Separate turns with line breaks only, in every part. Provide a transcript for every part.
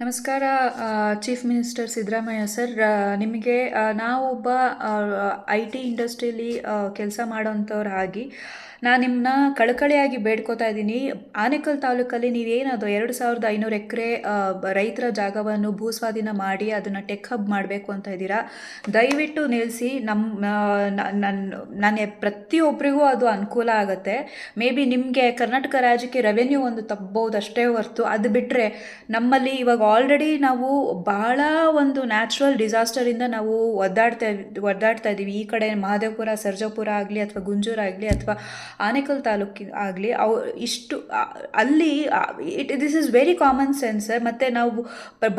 ನಮಸ್ಕಾರ chief minister Siddaramaiah sir ನಿಮಗೆ ನಾವು ಒಬ್ಬ ಐ ಟಿ ಇಂಡಸ್ಟ್ರಿಯಲ್ಲಿ ಕೆಲಸ ಮಾಡೋಂಥವ್ರು ಆಗಿ ನಾನು ನಿಮ್ಮನ್ನ ಕಳಕಳಿಯಾಗಿ ಬೇಡ್ಕೋತಾ ಇದ್ದೀನಿ. ಆನೇಕಲ್ ತಾಲೂಕಲ್ಲಿ ನೀವೇನದು ಎರಡು ಸಾವಿರದ ಐನೂರು ಎಕರೆ ರೈತರ ಜಾಗವನ್ನು ಭೂಸ್ವಾಧೀನ ಮಾಡಿ ಅದನ್ನು ಟೆಕ್ ಹಬ್ ಮಾಡಬೇಕು ಅಂತ ಇದ್ದೀರಾ? ದಯವಿಟ್ಟು ನಿಲ್ಲಿಸಿ ನಮ್ಮ ನನ್ನ ನನ್ನ ಪ್ರತಿಯೊಬ್ಬರಿಗೂ ಅದು ಅನುಕೂಲ ಆಗುತ್ತೆ. ಮೇ ಬಿ ನಿಮಗೆ ಕರ್ನಾಟಕ ರಾಜ್ಯಕ್ಕೆ ರೆವೆನ್ಯೂ ಒಂದು ತಪ್ಪಬಹುದು ಅಷ್ಟೇ ಹೊರತು ಅದು ಬಿಟ್ಟರೆ ನಮ್ಮಲ್ಲಿ ಇವಾಗ ಆಲ್ರೆಡಿ ನಾವು ಭಾಳ ಒಂದು ನ್ಯಾಚುರಲ್ ಡಿಸಾಸ್ಟರಿಂದ ನಾವು ಒದ್ದಾಡ್ತಾ ಒದ್ದಾಡ್ತಾ ಇದ್ದೀವಿ. ಈ ಕಡೆ ಮಹದೇವಪುರ ಸರ್ಜಾಪುರ ಆಗಲಿ ಅಥವಾ ಗುಂಜೂರ ಆಗಲಿ ಅಥವಾ ಆನೇಕಲ್ ತಾಲೂಕಿನ ಆಗಲಿ, ಅವು ಇಷ್ಟು ಅಲ್ಲಿ it this is very common sense ಮತ್ತು ನಾವು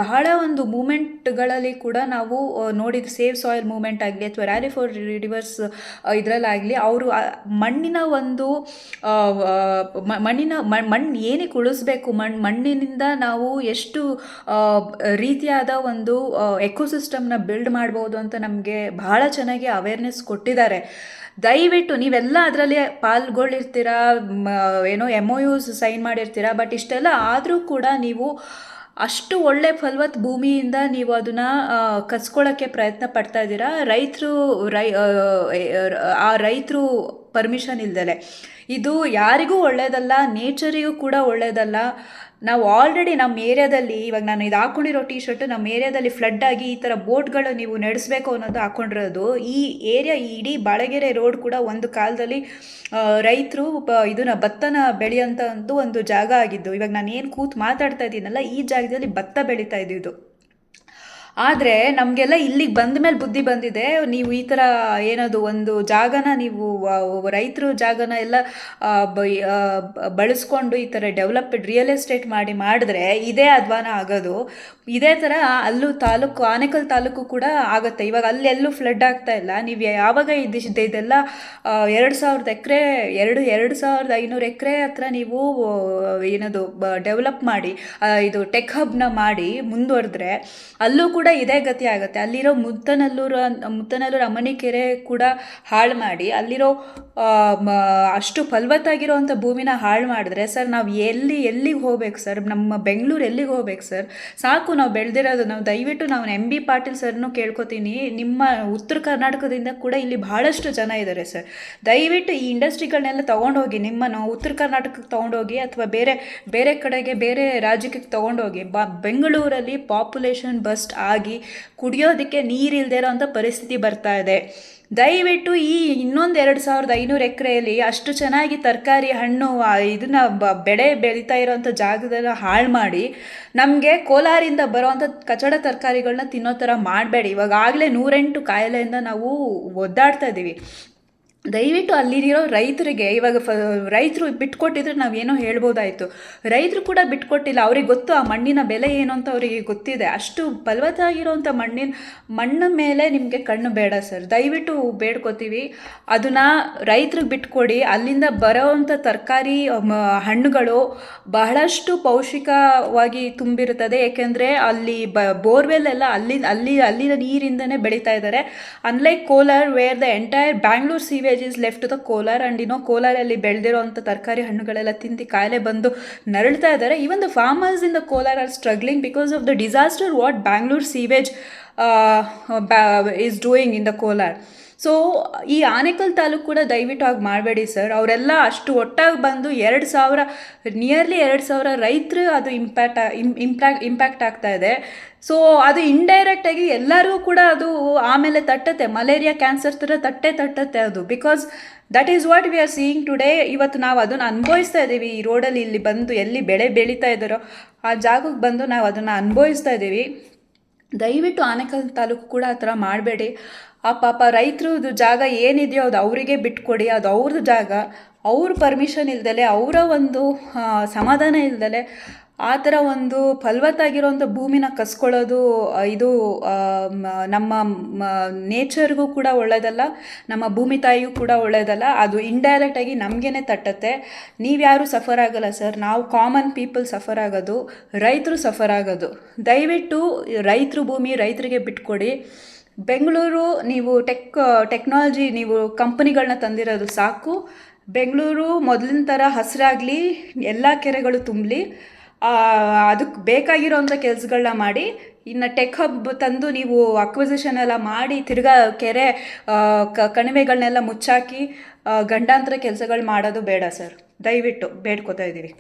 ಬಹಳ ಒಂದು ಮೂಮೆಂಟ್ಗಳಲ್ಲಿ ಕೂಡ ನಾವು ನೋಡಿದ ಸೇವ್ ಸಾಯಿಲ್ ಮೂಮೆಂಟ್ ಆಗಲಿ ಅಥವಾ ರ್ಯಾಲಿ ಫಾರ್ ರಿವರ್ಸ್ ಇದರಲ್ಲಾಗಲಿ ಅವರು ಮಣ್ಣಿನ ಒಂದು ಮಣ್ಣಿನ ಮಣ್ಣು ಏನಕ್ಕೆ ಉಳಿಸ್ಬೇಕು ಮಣ್ಣು ಮಣ್ಣಿನಿಂದ ನಾವು ಎಷ್ಟು ರೀತಿಯಾದ ಒಂದು ಎಕೋಸಿಸ್ಟಮ್ನ ಬಿಲ್ಡ್ ಮಾಡ್ಬೋದು ಅಂತ ನಮಗೆ ಬಹಳ ಚೆನ್ನಾಗಿ ಅವೇರ್ನೆಸ್ ಕೊಟ್ಟಿದ್ದಾರೆ. ದಯವಿಟ್ಟು ನೀವೆಲ್ಲ ಅದರಲ್ಲಿ ಪಾಲ್ಗೊಳ್ಳಿರ್ತೀರಾ ಏನೋ ಎಂ ಒ ಯುಸ್ ಸೈನ್ ಮಾಡಿರ್ತೀರಾ ಬಟ್ ಇಷ್ಟೆಲ್ಲ ಆದರೂ ಕೂಡ ನೀವು ಅಷ್ಟು ಒಳ್ಳೆ ಫಲವತ್ ಭೂಮಿಯಿಂದ ನೀವು ಅದನ್ನು ಕಸ್ಕೊಳ್ಳೋಕ್ಕೆ ಪ್ರಯತ್ನ ಪಡ್ತಾ ಇದ್ದೀರಾ? ರೈತರು, ರೈ ಆ ರೈತರು ಪರ್ಮಿಷನ್ ಇಲ್ದಲೆ. ಇದು ಯಾರಿಗೂ ಒಳ್ಳೆಯದಲ್ಲ ನೇಚರಿಗೂ ಕೂಡ ಒಳ್ಳೆಯದಲ್ಲ ನಾವು ಆಲ್ರೆಡಿ ನಮ್ಮ ಏರಿಯಾದಲ್ಲಿ ಇವಾಗ ನಾನು ಇದು ಹಾಕೊಂಡಿರೋ ಟಿ ಶರ್ಟ್ ನಮ್ಮ ಏರಿಯಾದಲ್ಲಿ ಫ್ಲಡ್ ಆಗಿ ಈ ಥರ ಬೋಟ್ಗಳು ನೀವು ನಡೆಸಬೇಕು ಅನ್ನೋದು ಹಾಕೊಂಡಿರೋದು, ಈ ಏರಿಯಾ ಈ ಇಡೀ ಬಾಳಗೆರೆ ರೋಡ್ ಕೂಡ ಒಂದು ಕಾಲದಲ್ಲಿ ರೈತರು ಇದನ್ನ ಭತ್ತನ ಬೆಳೆಯೋಂಥ ಒಂದು ಒಂದು ಜಾಗ ಆಗಿದ್ದು. ಇವಾಗ ನಾನು ಏನು ಕೂತು ಮಾತಾಡ್ತಾ ಇದ್ದೀನಲ್ಲ, ಈ ಜಾಗದಲ್ಲಿ ಭತ್ತ ಬೆಳೀತಾ ಇದ್ದಿದ್ದು. ಆದರೆ ನಮಗೆಲ್ಲ ಇಲ್ಲಿಗೆ ಬಂದ ಮೇಲೆ ಬುದ್ಧಿ ಬಂದಿದೆ. ನೀವು ಈ ಥರ ಏನದು ಒಂದು ಜಾಗನ ನೀವು ರೈತರು ಜಾಗನ ಎಲ್ಲ ಬಳಸ್ಕೊಂಡು ಈ ಥರ ಡೆವಲಪ್ಡ್ ರಿಯಲ್ ಎಸ್ಟೇಟ್ ಮಾಡಿ ಮಾಡಿದ್ರೆ ಇದೇ ಅಧ್ವಾನ ಆಗೋದು. ಇದೇ ಥರ ಅಲ್ಲೂ ತಾಲೂಕು, ಆನೇಕಲ್ ತಾಲೂಕು ಕೂಡ ಆಗುತ್ತೆ. ಇವಾಗ ಅಲ್ಲೆಲ್ಲೂ ಫ್ಲಡ್ ಆಗ್ತಾ ಇಲ್ಲ. ನೀವು ಯಾವಾಗ ಇದಿಷ್ಟು ಇದೆಲ್ಲ ಎರಡು ಸಾವಿರದ ಎಕರೆ, ಎರಡು ಎರಡು ಸಾವಿರದ ಐನೂರು ಎಕರೆ ಹತ್ರ ನೀವು ಏನದು ಡೆವಲಪ್ ಮಾಡಿ ಇದು ಟೆಕ್ ಹಬ್ನ ಮಾಡಿ ಮುಂದುವರೆದ್ರೆ ಅಲ್ಲೂ ಕೂಡ ಇದೇ ಗತಿ ಆಗುತ್ತೆ. ಅಲ್ಲಿರೋ ಮುತ್ತನಲ್ಲೂರು ಮುದ್ದನಲ್ಲೂರು ಅಮ್ಮನಿ ಕೆರೆ ಕೂಡ ಹಾಳು ಮಾಡಿ ಅಲ್ಲಿರೋ ಆ, ಅಷ್ಟು ಫಲವತ್ತಾಗಿರೋವಂಥ ಭೂಮಿನ ಹಾಳು ಮಾಡಿದ್ರೆ ಸರ್ ನಾವು ಎಲ್ಲಿ ಎಲ್ಲಿಗೆ ಹೋಗ್ಬೇಕು ಸರ್? ನಮ್ಮ ಬೆಂಗಳೂರು ಎಲ್ಲಿಗೆ ಹೋಗ್ಬೇಕು ಸರ್? ಸಾಕು ನಾವು ಬೆಳೆದಿರೋದು ನಾವು ದಯವಿಟ್ಟು ನಾವು ಎಂ ಬಿ ಪಾಟೀಲ್ ಸರ್ನು ಕೇಳ್ಕೊತೀನಿ. ನಿಮ್ಮ ಉತ್ತರ ಕರ್ನಾಟಕದಿಂದ ಕೂಡ ಇಲ್ಲಿ ಬಹಳಷ್ಟು ಜನ ಇದ್ದಾರೆ ಸರ್. ದಯವಿಟ್ಟು ಈ ಇಂಡಸ್ಟ್ರಿಗಳನ್ನೆಲ್ಲ ತೊಗೊಂಡೋಗಿ ನಿಮ್ಮನ್ನು ಉತ್ತರ ಕರ್ನಾಟಕಕ್ಕೆ ತೊಗೊಂಡೋಗಿ ಅಥವಾ ಬೇರೆ ಬೇರೆ ಕಡೆಗೆ ಬೇರೆ ರಾಜ್ಯಕ್ಕೆ ತೊಗೊಂಡೋಗಿ ಬ ಬೆಂಗಳೂರಲ್ಲಿ ಪಾಪ್ಯುಲೇಷನ್ ಬಸ್ಟ್ ಆಗಿ ಕುಡಿಯೋದಕ್ಕೆ ನೀರಿಲ್ಲದೆ ಇರೋವಂಥ ಪರಿಸ್ಥಿತಿ ಬರ್ತಾ ಇದೆ. ದಯವಿಟ್ಟು ಈ ಇನ್ನೊಂದು ಎರಡು ಸಾವಿರದ ಐನೂರು ಎಕರೆಯಲ್ಲಿ ಅಷ್ಟು ಚೆನ್ನಾಗಿ ತರಕಾರಿ ಹಣ್ಣು ಇದನ್ನ ಬೆಳೆ ಬೆಳೀತಾ ಇರೋವಂಥ ಜಾಗದೆಲ್ಲ ಹಾಳು ಮಾಡಿ ನಮಗೆ ಕೋಲಾರಿಂದ ಬರೋವಂಥ ಕಚಡ ತರಕಾರಿಗಳನ್ನ ತಿನ್ನೋ ಥರ ಮಾಡಬೇಡಿ. ಇವಾಗ ಆಗಲೇ ನೂರೆಂಟು ಕಾಯಿಲೆಯಿಂದ ನಾವು ಒದ್ದಾಡ್ತಾ ಇದ್ದೀವಿ. ದಯವಿಟ್ಟು ಅಲ್ಲಿರೋ ರೈತರಿಗೆ, ಇವಾಗ ಫ, ರೈತರು ಬಿಟ್ಕೊಟ್ಟಿದ್ರೆ ನಾವೇನೋ ಹೇಳ್ಬೋದಾಯಿತು. ರೈತರು ಕೂಡ ಬಿಟ್ಕೊಟ್ಟಿಲ್ಲ. ಅವ್ರಿಗೆ ಗೊತ್ತು ಆ ಮಣ್ಣಿನ ಬೆಲೆ ಏನು ಅಂತ ಅವರಿಗೆ ಗೊತ್ತಿದೆ. ಅಷ್ಟು ಫಲವತ್ತಾಗಿರೋಂಥ ಮಣ್ಣಿನ, ಮಣ್ಣ ಮೇಲೆ ನಿಮಗೆ ಕಣ್ಣು ಬೇಡ ಸರ್. ದಯವಿಟ್ಟು ಬೇಡ್ಕೋತೀವಿ. ಅದನ್ನು ರೈತರಿಗೆ ಬಿಟ್ಕೊಡಿ. ಅಲ್ಲಿಂದ ಬರೋವಂಥ ತರಕಾರಿ ಹಣ್ಣುಗಳು ಬಹಳಷ್ಟು ಪೌಷ್ಟಿಕವಾಗಿ ತುಂಬಿರುತ್ತದೆ. ಏಕೆಂದರೆ ಅಲ್ಲಿ ಬ, ಬೋರ್ವೆಲ್ ಎಲ್ಲ ಅಲ್ಲಿ ಅಲ್ಲಿ, ಅಲ್ಲಿನ ನೀರಿಂದನೇ ಬೆಳೀತಾ ಇದ್ದಾರೆ. Unlike Kolar where the entire Bangalore sewage is left the Kolar. And ಇನ್ನೋ ಕೋಲಾರಲ್ಲಿ ಬೆಳೆದಿರೋಂಥ ತರಕಾರಿ ಹಣ್ಣುಗಳೆಲ್ಲ ತಿಂದು ಕಾಯಿಲೆ ಬಂದು ನರಳ್ತಾ ಇದ್ದಾರೆ. Even the farmers in the Kolar are struggling because of the disaster what Bangalore sewage is doing in the Kolar. So ಈ ಆನೇಕಲ್ ತಾಲೂಕು ಕೂಡ ದಯವಿಟ್ಟು ಆಗಿ ಮಾಡಬೇಡಿ ಸರ್ ಅವರೆಲ್ಲ ಅಷ್ಟು ಒಟ್ಟಾಗಿ ಬಂದು ಎರಡು ಸಾವಿರ ನಿಯರ್ಲಿ ಎರಡು ಸಾವಿರ ರೈತರು ಅದು ಇಂಪ್ಯಾಕ್ಟ್ ಇಂಪ್ಯಾಕ್ಟ್ ಇಂಪ್ಯಾಕ್ಟ್ ಆಗ್ತಾ ಇದೆ. ಸೊ ಅದು ಇಂಡೈರೆಕ್ಟಾಗಿ ಎಲ್ಲರಿಗೂ ಕೂಡ ಅದು ಆಮೇಲೆ ತಟ್ಟತ್ತೆ. ಮಲೇರಿಯಾ ಕ್ಯಾನ್ಸರ್ ಥರ ತಟ್ಟೆ ತಟ್ಟತ್ತೆ ಅದು. Because that is what we are seeing today ಇವತ್ತು ನಾವು ಅದನ್ನು ಅನುಭವಿಸ್ತಾ ಇದ್ದೀವಿ. ಈ ರೋಡಲ್ಲಿ ಇಲ್ಲಿ ಬಂದು ಎಲ್ಲಿ ಬೆಳೆ ಬೆಳೀತಾ ಇದ್ದಾರೋ, ಆ ಜಾಗಕ್ಕೆ ಬಂದು ನಾವು ಅದನ್ನು ಅನುಭವಿಸ್ತಾ ಇದ್ದೀವಿ. ದಯವಿಟ್ಟು ಆನೇಕಲ್ ತಾಲೂಕು ಕೂಡ ಆ ಥರ ಮಾಡಬೇಡಿ. ಆ ಪಾಪ ರೈತರದ್ದು ಜಾಗ ಏನಿದೆಯೋ ಅದು ಅವರಿಗೆ ಬಿಟ್ಕೊಡಿ, ಅದು ಅವ್ರದ್ದು ಜಾಗ. ಅವ್ರ ಪರ್ಮಿಷನ್ ಇಲ್ದಲೆ, ಅವರ ಒಂದು ಸಮಾಧಾನ ಇಲ್ದಲೆ ಆ ಥರ ಒಂದು ಫಲವತ್ತಾಗಿರೋಂಥ ಭೂಮಿನ ಕಸ್ಕೊಳ್ಳೋದು ಇದು ನಮ್ಮ ನೇಚರ್ಗೂ ಕೂಡ ಒಳ್ಳೆಯದಲ್ಲ ನಮ್ಮ ಭೂಮಿ ತಾಯಿಗೂ ಕೂಡ ಒಳ್ಳೆಯದಲ್ಲ ಅದು ಇಂಡೈರೆಕ್ಟಾಗಿ ನಮಗೇನೆ ತಟ್ಟತ್ತೆ. ನೀವ್ಯಾರೂ ಸಫರ್ ಆಗಲ್ಲ ಸರ್. ನಾವು ಕಾಮನ್ ಪೀಪಲ್ ಸಫರ್ ಆಗೋದು, ರೈತರು ಸಫರ್ ಆಗೋದು. ದಯವಿಟ್ಟು ರೈತರು ಭೂಮಿ ರೈತರಿಗೆ ಬಿಟ್ಕೊಡಿ. ಬೆಂಗಳೂರು ನೀವು ಟೆಕ್, ಟೆಕ್ನಾಲಜಿ ನೀವು ಕಂಪನಿಗಳನ್ನ ತಂದಿರೋದು ಸಾಕು. ಬೆಂಗಳೂರು ಮೊದಲಿನ ಥರ ಹಸಿರಾಗಲಿ, ಎಲ್ಲ ಕೆರೆಗಳು ತುಂಬಲಿ. ಅದಕ್ಕೆ ಬೇಕಾಗಿರೋಂಥ ಕೆಲಸಗಳನ್ನ ಮಾಡಿ, ಇನ್ನು ಟೆಕ್ ಹಬ್ ತಂದು ನೀವು ಅಕ್ವಿಸಿಷನ್ ಎಲ್ಲ ಮಾಡಿ, ತಿರ್ಗಾ ಕೆರೆ ಕಣಿವೆಗಳನ್ನೆಲ್ಲ ಮುಚ್ಚಾಕಿ ಗಂಡಾಂತರ ಕೆಲಸಗಳು ಮಾಡೋದು ಬೇಡ ಸರ್. ದಯವಿಟ್ಟು ಬೇಡ್ಕೊತಾ ಇದ್ದೀವಿ